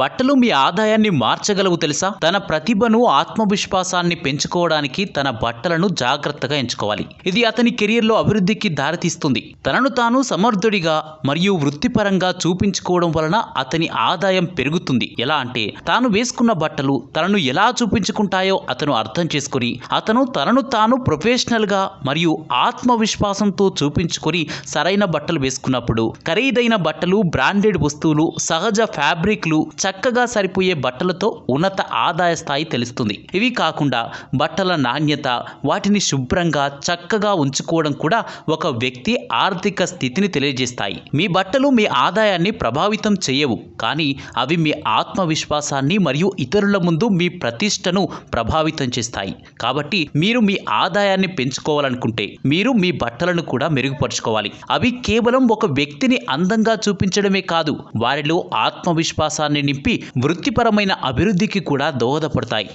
బట్టలు మీ ఆదాయాన్ని మార్చగలవు తెలుసా? తన ప్రతిభను ఆత్మవిశ్వాసాన్ని పెంచుకోవడానికి తన బట్టలను జాగ్రత్తగా ఎంచుకోవాలి. ఇది అతని కెరియర్లో అభివృద్ధికి దారితీస్తుంది. తనను తాను సమర్థుడిగా మరియు వృత్తిపరంగా చూపించుకోవడం వలన అతని ఆదాయం పెరుగుతుంది. ఎలా అంటే తాను వేసుకున్న బట్టలు తనను ఎలా చూపించుకుంటాయో అతను అర్థం చేసుకుని అతను తనను తాను ప్రొఫెషనల్గా మరియు ఆత్మవిశ్వాసంతో చూపించుకొని సరైన బట్టలు వేసుకున్నప్పుడు ఖరీదైన బట్టలు బ్రాండెడ్ వస్తువులు సహజ ఫ్యాబ్రిక్లు చక్కగా సరిపోయే బట్టలతో ఉన్నత ఆదాయ స్థాయి తెలుస్తుంది. ఇవి కాకుండా బట్టల నాణ్యత వాటిని శుభ్రంగా చక్కగా ఉంచుకోవడం కూడా ఒక వ్యక్తి ఆర్థిక స్థితిని తెలియజేస్తాయి. మీ బట్టలు మీ ఆదాయాన్ని ప్రభావితం చేయవు. కానీ అవి మీ ఆత్మవిశ్వాసాన్ని మరియు ఇతరుల ముందు మీ ప్రతిష్టను ప్రభావితం చేస్తాయి. కాబట్టి మీరు మీ ఆదాయాన్ని పెంచుకోవాలనుకుంటే మీరు మీ బట్టలను కూడా మెరుగుపరుచుకోవాలి. అవి కేవలం ఒక వ్యక్తిని అందంగా చూపించడమే కాదు వారిలో ఆత్మవిశ్వాసాన్ని నింపి వృత్తిపరమైన అభివృద్ధికి కూడా దోహదపడతాయి.